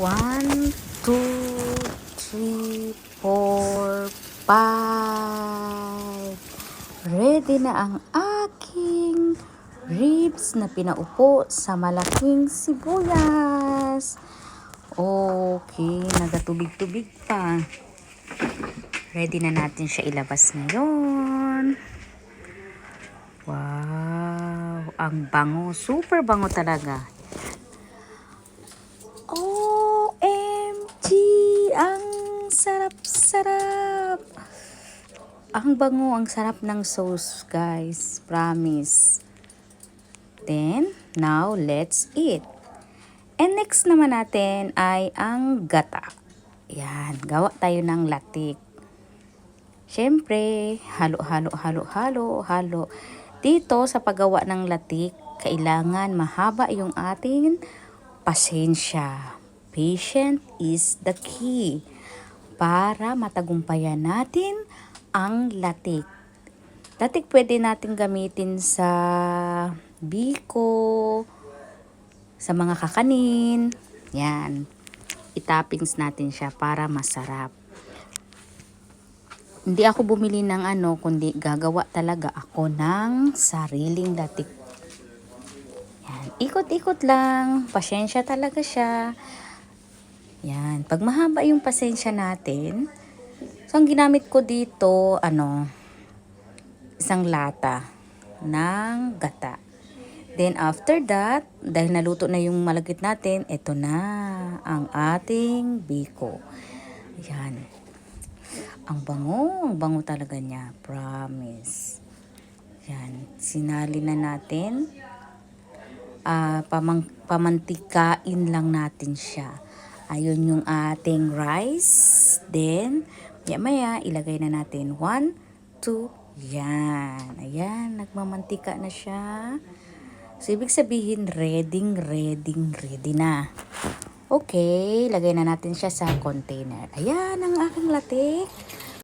One, two, three, four, five. Ready na ang aking ribs na pinaupo sa malaking sibuyas. Okay, nagatubig-tubig pa. Ready na natin siya ilabas ngayon. Wow, ang bango. Super bango talaga. OMG! Ang sarap-sarap! Ang bango, ang sarap ng sauce, guys. Promise. Then, now, let's eat. And next naman natin ay ang gata. Yan, gawa tayo ng latik. Siyempre, halo, halo, halo, halo, halo. Dito sa paggawa ng latik, kailangan mahaba yung ating pasensya. Patient is the key para matagumpayan natin ang latik. Latik pwede natin gamitin sa biko, sa mga kakanin. Yan. Itappings natin siya para masarap. Hindi ako bumili ng ano, kundi gagawa talaga ako ng sariling latik. Yan. Ikot-ikot lang. Pasensya talaga siya. Yan. Pag mahaba yung pasensya natin, so ang ginamit ko dito, ano, isang lata ng gata. Then after that, dahil naluto na yung malagkit natin, ito na ang ating biko. Yan. Ang bango, ang bango talaga niya. Promise. Yan. Sinali na natin. Ah, pamang, pamantikain lang natin siya. Ayun yung ating rice. Then, maya maya, ilagay na natin. One, two, yan. Ayan, nagmamantika na siya. So, ibig sabihin, ready, ready, ready na. Okay, lagay na natin siya sa container. Ayan ang aking latik.